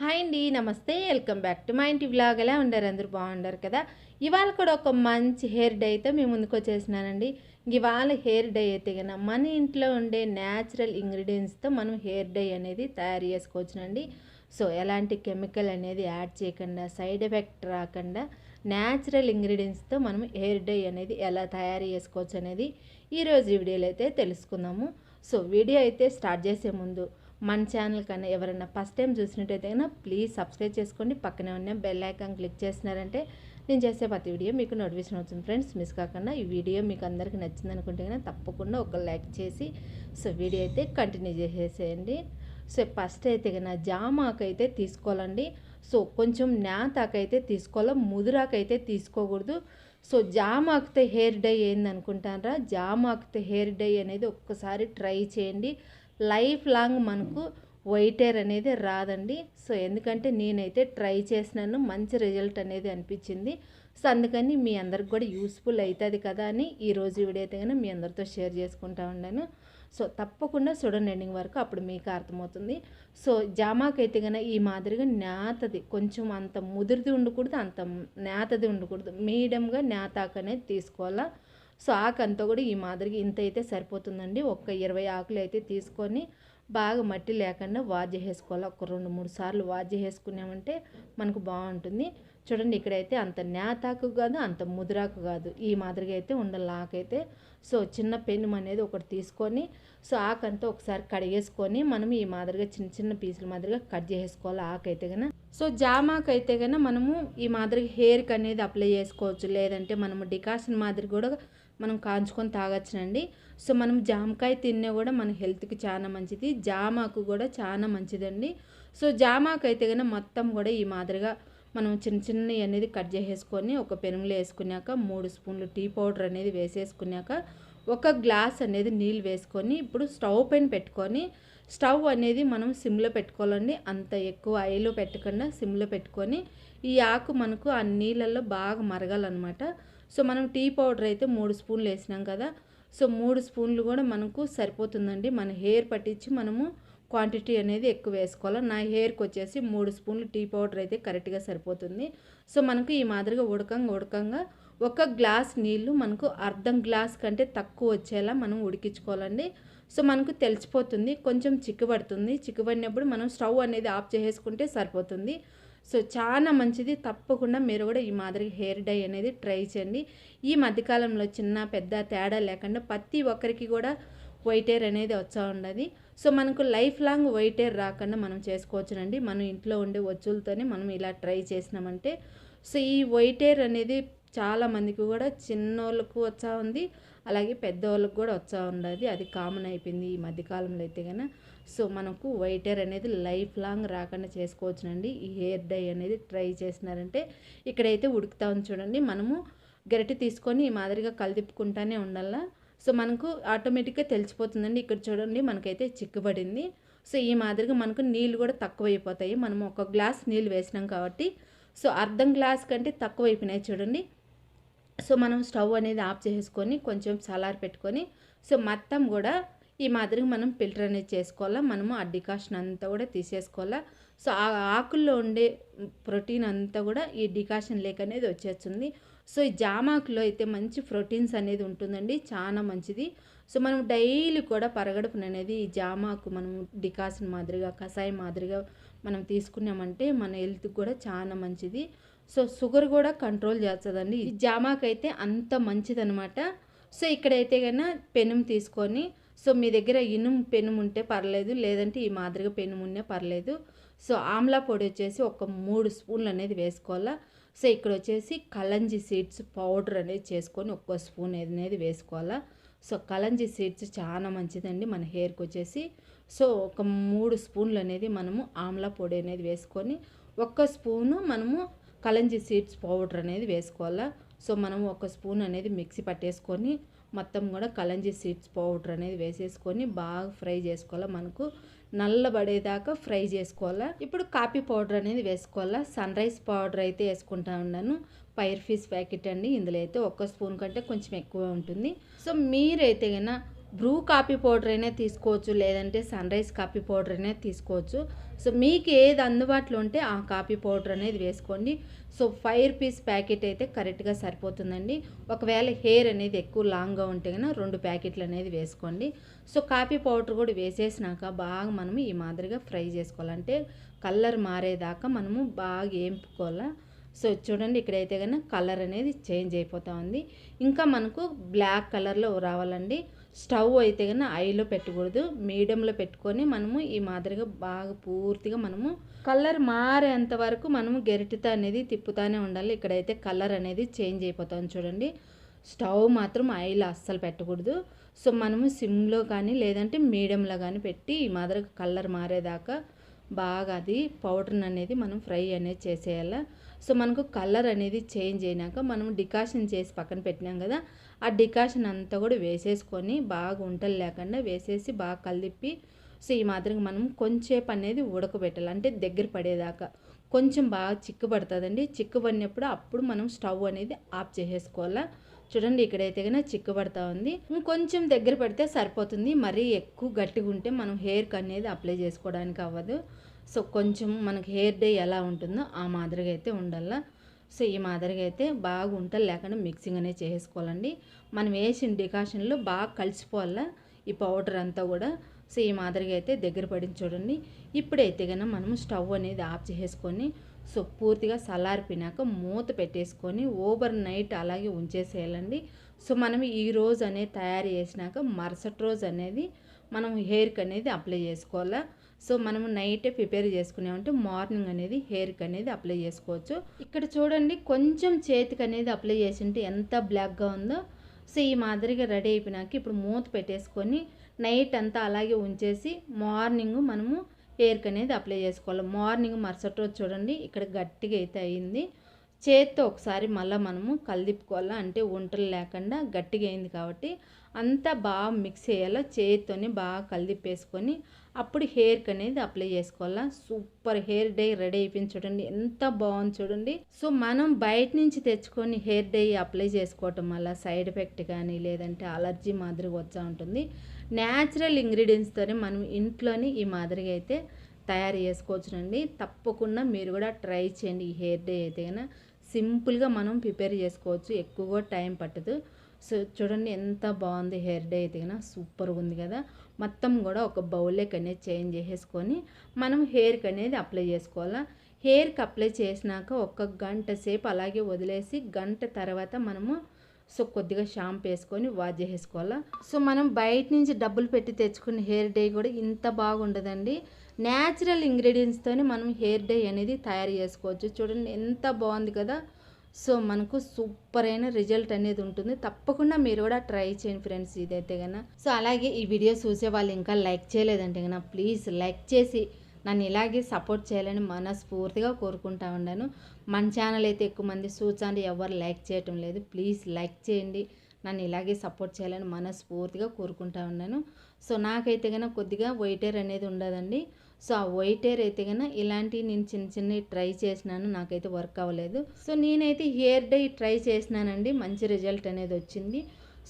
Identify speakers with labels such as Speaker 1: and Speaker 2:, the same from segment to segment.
Speaker 1: Hi అండి నమస్తే welcome back to మా ఇంటి బ్లాగ్ ఎలా ఉండరు అందరూ బాగుండారు కదా? ఇవాళ కూడా ఒక మంచి హెయిర్ డై అయితే మేము ముందుకు వచ్చేసినానండి. ఇవాళ హెయిర్ డై అయితే కన్నా మన ఇంట్లో ఉండే న్యాచురల్ ఇంగ్రీడియంట్స్తో మనం హెయిర్ డై అనేది తయారు చేసుకోవచ్చునండి. సో ఎలాంటి కెమికల్ అనేది యాడ్ చేయకుండా సైడ్ ఎఫెక్ట్ రాకుండా న్యాచురల్ ఇంగ్రీడియంట్స్తో మనం హెయిర్ డై అనేది ఎలా తయారు చేసుకోవచ్చు అనేది ఈరోజు వీడియోలో అయితే తెలుసుకుందాము. సో వీడియో అయితే స్టార్ట్ చేసే ముందు మన ఛానల్ కన్నా ఎవరైనా ఫస్ట్ టైం చూసినట్టయితే కన్నా ప్లీజ్ సబ్స్క్రైబ్ చేసుకోండి. పక్కనే ఉన్న బెల్ ఐకాన్ క్లిక్ చేసినారంటే నేను చేసే ప్రతి వీడియో మీకు నోటిఫికేషన్ అవుతుంది. ఫ్రెండ్స్ మిస్ కాకుండా ఈ వీడియో మీకు అందరికీ నచ్చింది అనుకుంటే కన్నా తప్పకుండా ఒక లైక్ చేసి సో వీడియో అయితే కంటిన్యూ చేసేసేయండి సో ఫస్ట్ అయితే కన్నా జామాకైతే తీసుకోవాలండి. సో కొంచెం నేతాకైతే తీసుకోవాలి ముదురాకైతే తీసుకోకూడదు. సో జామాకితే హెయిర్ డై ఏంది అనుకుంటారా జామాకితే హెయిర్ డై అనేది ఒక్కసారి ట్రై చేయండి. లైఫ్ లాంగ్ మనకు వైట్ హెయిర్ అనేది రాదండి. సో ఎందుకంటే నేనైతే ట్రై చేసినాను మంచి రిజల్ట్ అనేది అనిపించింది. సో అందుకని మీ అందరికి కూడా యూస్ఫుల్ అవుతుంది కదా అని ఈరోజు వీడియో కానీ మీ అందరితో షేర్ చేసుకుంటా ఉన్నాను. సో తప్పకుండా చూడండి ఎండింగ్ వరకు అప్పుడు మీకు అర్థమవుతుంది. సో జామాకైతే కనుక ఈ మాదిరిగా నేతది కొంచెం అంత ముదిరిది ఉండకూడదు అంత నేతది ఉండకూడదు. మీడియంగా నేతాకు అనేది తీసుకోవాలా? సో ఆకంతా కూడా ఈ మాదిరిగా ఇంత అయితే సరిపోతుందండి. ఒక ఇరవై ఆకులు అయితే తీసుకొని బాగా మట్టి లేకుండా వాజ్ చేసుకోవాలి ఒక రెండు మూడు సార్లు వాజ్ వేసుకున్నామంటే మనకు బాగుంటుంది. చూడండి ఇక్కడైతే అంత నేతాకు కాదు అంత ముదిరాకు కాదు. ఈ మాదిరిగా అయితే ఉండాలి ఆకైతే సో చిన్న పెన్ను అనేది ఒకటి తీసుకొని సో ఆకంతా ఒకసారి కడిగేసుకొని మనం ఈ మాదిరిగా చిన్న చిన్న పీసుల మాదిరిగా కట్ చేసుకోవాలి ఆకైతే కనుక సో జామాకు అయితే కనుక మనము ఈ మాదిరిగా హెయిర్కి అనేది అప్లై చేసుకోవచ్చు. లేదంటే మనము డికాషన్ మాదిరి కూడా మనం కాంచుకొని తాగొచ్చునండి. సో మనం జామకాయ తిన్నా కూడా మన హెల్త్కి చాలా మంచిది. జామాకు కూడా చాలా మంచిదండి. సో జామాకు అయితే కనుక మొత్తం కూడా ఈ మాదిరిగా మనం చిన్న చిన్నవి అనేది కట్ చేసేసుకొని ఒక పెనుములో వేసుకున్నాక మూడు స్పూన్లు టీ పౌడర్ అనేది వేసేసుకున్నాక ఒక గ్లాస్ అనేది నీళ్ళు వేసుకొని ఇప్పుడు స్టవ్ పైన పెట్టుకొని స్టవ్ అనేది మనం సిమ్లో పెట్టుకోవాలండి. అంత ఎక్కువ ఆయిల్ పెట్టకుండా సిమ్లో పెట్టుకొని ఈ ఆకు మనకు ఆ నీళ్ళల్లో బాగా మరగాలన్నమాట. సో మనం టీ పౌడర్ అయితే మూడు స్పూన్లు వేసినాం కదా. సో మూడు స్పూన్లు కూడా మనకు సరిపోతుందండి. మన హెయిర్ పట్టించి మనము క్వాంటిటీ అనేది ఎక్కువ వేసుకోవాలి. నా హెయిర్కి వచ్చేసి మూడు స్పూన్లు టీ పౌడర్ అయితే కరెక్ట్గా సరిపోతుంది. సో మనకు ఈ మాదిరిగా ఉడకంగా ఉడకంగా ఒక గ్లాస్ నీళ్ళు మనకు అర్ధం గ్లాస్ కంటే తక్కువ వచ్చేలా మనం ఉడికించుకోవాలండి. సో మనకు తెలిసిపోతుంది కొంచెం చిక్కుబడుతుంది. చిక్కుబడినప్పుడు మనం స్టవ్ అనేది ఆఫ్ చేసేసుకుంటే సరిపోతుంది. సో చాలా మంచిది. తప్పకుండా మీరు కూడా ఈ మాదిరి హెయిర్ డై అనేది ట్రై చేయండి. ఈ మధ్యకాలంలో చిన్న పెద్ద తేడా లేకుండా ప్రతి ఒక్కరికి కూడా వైట్ హెయిర్ అనేది వచ్చా ఉండదు. సో మనకు లైఫ్ లాంగ్ వైట్ హెయిర్ రాకుండా మనం చేసుకోవచ్చునండి. మనం ఇంట్లో ఉండే వచ్చులతోనే మనం ఇలా ట్రై చేసినామంటే. సో ఈ వైట్ హెయిర్ అనేది చాలా మందికి కూడా చిన్నోళ్ళకు వచ్చా ఉంది. అలాగే పెద్దవాళ్ళకు కూడా వచ్చా ఉండదు. అది కామన్ అయిపోయింది ఈ మధ్యకాలంలో అయితే కనుక సో మనకు వైట్ హెయిర్ అనేది లైఫ్ లాంగ్ రాకుండా చేసుకోవచ్చునండి. ఈ హెయిర్ డై అనేది ట్రై చేసినారంటే ఇక్కడైతే ఉడుకుతా ఉంది చూడండి. మనము గరిటె తీసుకొని ఈ మాదిరిగా కలిదిప్పుకుంటానే ఉండాలా? సో మనకు ఆటోమేటిక్గా తెలిసిపోతుందండి. ఇక్కడ చూడండి మనకైతే చిక్కుబడింది. సో ఈ మాదిరిగా మనకు నీళ్ళు కూడా తక్కువ అయిపోతాయి మనం ఒక గ్లాస్ నీళ్ళు వేసినాం కాబట్టి. సో అర్ధం గ్లాస్ కంటే తక్కువ అయిపోయినాయి చూడండి. సో మనం స్టవ్ అనేది ఆఫ్ చేసుకొని కొంచెం సలార్ పెట్టుకొని సో మొత్తం కూడా ఈ మాదిరిగా మనం ఫిల్టర్ అనేది చేసుకోవాలా? మనము ఆ డికాషన్ అంతా కూడా తీసేసుకోవాలా? సో ఆ ఆకుల్లో ఉండే ప్రోటీన్ అంతా కూడా ఈ డికాషన్ లేక్ అనేది వచ్చేస్తుంది. సో ఈ జామాకులో అయితే మంచి ప్రోటీన్స్ అనేది ఉంటుందండి. చాలా మంచిది. సో మనం డైలీ కూడా పరగడుపున అనేది ఈ జామాకు మనం డికాషన్ మాదిరిగా కషాయం మాదిరిగా మనం తీసుకున్నామంటే మన హెల్త్కి కూడా చాలా మంచిది. సో షుగర్ కూడా కంట్రోల్ చేస్తుందండి. ఈ జామాకు అయితే అంత మంచిదనమాట. సో ఇక్కడైతే కన్నా పెనం తీసుకొని సో మీ దగ్గర ఇనుము పెనుము ఉంటే పర్లేదు లేదంటే ఈ మాదిరిగా పెనుము ఉన్నా పర్లేదు. సో ఆమ్లా పొడి వచ్చేసి ఒక మూడు స్పూన్లు అనేది వేసుకోవాలా. సో ఇక్కడ వచ్చేసి కలంజి సీడ్స్ పౌడర్ అనేది చేసుకొని ఒక్కో స్పూన్ అనేది వేసుకోవాలా. సో కలంజి సీడ్స్ చాలా మంచిదండి మన హెయిర్కి వచ్చేసి. సో ఒక మూడు స్పూన్లు అనేది మనము ఆమ్లా పొడి అనేది వేసుకొని ఒక్క స్పూను మనము కలంజి సీడ్స్ పౌడర్ అనేది వేసుకోవాలా. సో మనం ఒక స్పూన్ అనేది మిక్సీ పట్టేసుకొని మొత్తం కూడా కలంజీ సీడ్స్ పౌడర్ అనేది వేసేసుకొని బాగా ఫ్రై చేసుకోవాలా మనకు. నల్లబడేదాకా ఫ్రై చేసుకోవాలా. ఇప్పుడు కాఫీ పౌడర్ అనేది వేసుకోవాలా. సన్ రైస్ పౌడర్ అయితే వేసుకుంటా ఉన్నాను. పైర్ ఫీస్ ప్యాకెట్ అండి. ఇందులో అయితే ఒక్క స్పూన్ కంటే కొంచెం ఎక్కువ ఉంటుంది. సో మీరైతే కన్నా బ్రూ కాఫీ పౌడర్ అయినా తీసుకోవచ్చు లేదంటే సన్ రైజ్ కాఫీ పౌడర్ అయినా తీసుకోవచ్చు. సో మీకు ఏది అందుబాటులో ఉంటే ఆ కాఫీ పౌడర్ అనేది వేసుకోండి. సో ఫైవ్ రూపీస్ ప్యాకెట్ అయితే కరెక్ట్గా సరిపోతుందండి. ఒకవేళ హెయిర్ అనేది ఎక్కువ లాంగ్గా ఉంటే కనుక రెండు ప్యాకెట్లు అనేది వేసుకోండి. సో కాఫీ పౌడర్ కూడా వేసేసినాక బాగా మనము ఈ మాదిరిగా ఫ్రై చేసుకోవాలంటే కలర్ మారేదాకా మనము బాగా ఏంపుకోవాలా సో చూడండి ఇక్కడైతే కనుక కలర్ అనేది చేంజ్ అయిపోతూ ఉంది. ఇంకా మనకు బ్లాక్ కలర్లో రావాలండి. స్టవ్ అయితే కన్నా ఐలో పెట్టకూడదు మీడియంలో పెట్టుకొని మనము ఈ మాదిరిగా బాగా పూర్తిగా మనము కలర్ మారేంత వరకు మనము గెరిటితో అనేది తిప్పుతూనే ఉండాలి. ఇక్కడైతే కలర్ అనేది చేంజ్ అయిపోతుంది చూడండి. స్టవ్ మాత్రం ఐలో అస్సలు పెట్టకూడదు. సో మనము సిమ్లో కానీ లేదంటే మీడియంలో కానీ పెట్టి ఈ మాదిరిగా కలర్ మారేదాకా బాగా అది పౌడర్ అనేది మనం ఫ్రై అనేది చేసేయాలి. సో మనకు కలర్ అనేది చేంజ్ అయినాక మనం డికాషన్ చేసి పక్కన పెట్టినాం కదా ఆ డికాషన్ అంతా కూడా వేసేసుకొని బాగా ఉంటలు లేకుండా వేసేసి బాగా కలిపి సో ఈ మాదిరిగా మనం కొంచెంసేపు అనేది ఉడకబెట్టాలి. అంటే దగ్గర పడేదాకా కొంచెం బాగా చిక్కు పడుతుందండి చిక్కు పడినప్పుడు అప్పుడు మనం స్టవ్ అనేది ఆఫ్ చేసేసుకోవాలా. చూడండి ఇక్కడైతే కన్నా చిక్కు పడతా ఉంది. ఇంకొంచెం దగ్గర పెడితే సరిపోతుంది. మరీ ఎక్కువ గట్టిగా ఉంటే మనం హెయిర్కి అనేది అప్లై చేసుకోవడానికి అవ్వదు. సో కొంచెం మనకి హెయిర్ డే ఎలా ఉంటుందో ఆ మాదిరిగా అయితే ఉండాల. సో ఈ మాదిరిగా అయితే బాగా ఉంటలు లేకుండా మిక్సింగ్ అనేది చేసుకోవాలండి. మనం వేసిన డికాషన్లో బాగా కలిసిపోవాలా ఈ పౌడర్ అంతా కూడా. సో ఈ మాదిరిగా అయితే దగ్గర పడింది చూడండి. ఇప్పుడైతే కనుక మనము స్టవ్ అనేది ఆఫ్ చేసుకొని సో పూర్తిగా చల్లారిపోయినాక మూత పెట్టేసుకొని ఓవర్ నైట్ అలాగే ఉంచేసేయాలండి. సో మనం ఈ రోజు అనేది తయారు చేసినాక మరుసటి రోజు అనేది మనం హెయిర్కి అనేది అప్లై చేసుకోవాలా? సో మనం నైటే ప్రిపేర్ చేసుకున్నామంటే మార్నింగ్ అనేది హెయిర్కి అనేది అప్లై చేసుకోవచ్చు. ఇక్కడ చూడండి కొంచెం చేతికి అనేది అప్లై చేసింటే ఎంత బ్లాక్గా ఉందో. సో ఈ మాదిరిగా రెడీ అయిపోయినాక ఇప్పుడు మూత పెట్టేసుకొని నైట్ అంతా అలాగే ఉంచేసి మార్నింగ్ మనము హెయిర్కి అనేది అప్లై చేసుకోవాలి. మార్నింగ్ మరుసటి రోజు చూడండి ఇక్కడ గట్టిగా అయితే అయింది. చేత్తో ఒకసారి మళ్ళీ మనము కలిదిప్పుకోవాలా? అంటే వంటలు లేకుండా గట్టిగా అయింది కాబట్టి అంతా బాగా మిక్స్ చేయాలా? చేతితోనే బాగా కలిదిప్పేసుకొని అప్పుడు హెయిర్కి అనేది అప్లై చేసుకోవాలా? సూపర్ హెయిర్ డై రెడీ అయిపోయింది చూడండి. ఎంత బాగుంది చూడండి. సో మనం బయట నుంచి తెచ్చుకొని హెయిర్ డై అప్లై చేసుకోవటం వల్ల సైడ్ ఎఫెక్ట్ కానీ లేదంటే అలర్జీ మాదిరిగా వచ్చా ఉంటుంది. న్యాచురల్ ఇంగ్రీడియంట్స్తోనే మనం ఇంట్లోనే ఈ మాదిరిగా అయితే తయారు చేసుకోవచ్చునండి. తప్పకుండా మీరు కూడా ట్రై చేయండి ఈ హెయిర్ డే అయితే కనుక సింపుల్గా మనం ప్రిపేర్ చేసుకోవచ్చు ఎక్కువగా టైం పట్టదు. సో చూడండి ఎంత బాగుంది హెయిర్ డే అయితే కనుక సూపర్గా ఉంది కదా. మొత్తం కూడా ఒక బౌల్లోకి అనేది చేంజ్ చేసేసుకొని మనం హెయిర్కి అనేది అప్లై చేసుకోవాలా. హెయిర్కి అప్లై చేసినాక ఒక గంట సేపు అలాగే వదిలేసి గంట తర్వాత మనము సో కొద్దిగా షాంప్ వేసుకొని వాష్ చేసుకోవాలా సో మనం బయట నుంచి డబ్బులు పెట్టి తెచ్చుకున్న హెయిర్ డే కూడా ఇంత బాగుండదండి. న్యాచురల్ ఇంగ్రీడియంట్స్తోనే మనం హెయిర్ డే అనేది తయారు చేసుకోవచ్చు. చూడండి ఎంత బాగుంది కదా. సో మనకు సూపర్ అయిన రిజల్ట్ అనేది ఉంటుంది. తప్పకుండా మీరు కూడా ట్రై చేయండి ఫ్రెండ్స్ ఇదైతే కన్నా సో అలాగే ఈ వీడియో చూసే వాళ్ళు ఇంకా లైక్ చేయలేదంటే కన్నా ప్లీజ్ లైక్ చేసి నన్ను ఇలాగే సపోర్ట్ చేయాలని మనస్ఫూర్తిగా కోరుకుంటా ఉన్నాను మన ఛానల్ అయితే ఎక్కువ మంది చూచండి ఎవరు లైక్ చేయటం లేదు. ప్లీజ్ లైక్ చేయండి. నన్ను ఇలాగే సపోర్ట్ చేయాలని మనస్ఫూర్తిగా కోరుకుంటా ఉన్నాను సో నాకైతే కనుక కొద్దిగా వైటేర్ అనేది ఉండదండి. సో ఆ వైటేర్ అయితే కనుక ఇలాంటివి నేను చిన్న చిన్నవి ట్రై చేసినాను. నాకైతే వర్క్ అవ్వలేదు. సో నేనైతే హెయిర్ డై ట్రై చేసినానండి. మంచి రిజల్ట్ అనేది వచ్చింది.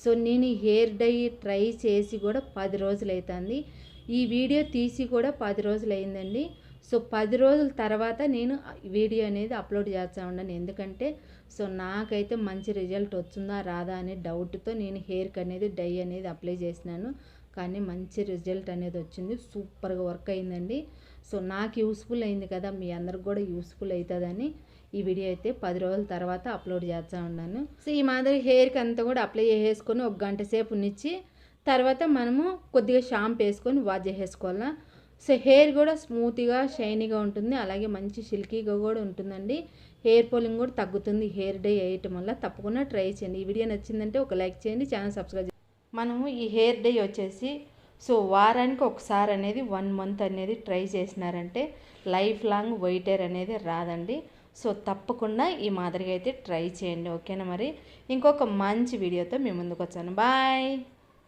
Speaker 1: సో నేను హెయిర్ డై ట్రై చేసి కూడా పది రోజులు అవుతుంది. ఈ వీడియో తీసి కూడా పది రోజులు అయిందండి సో పది రోజుల తర్వాత నేను వీడియో అనేది అప్లోడ్ చేస్తూ ఉన్నాను. ఎందుకంటే సో నాకైతే మంచి రిజల్ట్ వచ్చిందా రాదా అనే డౌట్తో నేను హెయిర్కి అనేది డై అనేది అప్లై చేసినాను. కానీ మంచి రిజల్ట్ అనేది వచ్చింది. సూపర్గా వర్క్ అయిందండి. సో నాకు యూస్ఫుల్ అయింది కదా మీ అందరికి కూడా యూస్ఫుల్ అవుతుందని ఈ వీడియో అయితే పది రోజుల తర్వాత అప్లోడ్ చేస్తూ ఉన్నాను. సో ఈ మాదిరి హెయిర్కి అంతా కూడా అప్లై చేసేసుకొని ఒక గంట సేపు ఉంచి తర్వాత మనము కొద్దిగా షాంప్ వేసుకొని వాష్ చేసేసుకోవాలా. సో హెయిర్ కూడా స్మూత్గా షైనీగా ఉంటుంది. అలాగే మంచి సిల్కీగా కూడా ఉంటుందండి. హెయిర్ పోలింగ్ కూడా తగ్గుతుంది. హెయిర్ డే వేయటం వల్ల తప్పకుండా ట్రై చేయండి. ఈ వీడియో నచ్చిందంటే ఒక లైక్ చేయండి. ఛానల్ సబ్స్క్రైబ్ మనము ఈ హెయిర్ డే వచ్చేసి సో వారానికి ఒకసారి అనేది వన్ మంత్ అనేది ట్రై చేసినారంటే లైఫ్ లాంగ్ వైట్ హెయిర్ అనేది రాదండి. సో తప్పకుండా ఈ మాదిరిగా అయితే ట్రై చేయండి. ఓకేనా మరి? ఇంకొక మంచి వీడియోతో మీ ముందుకు వచ్చాను. బాయ్!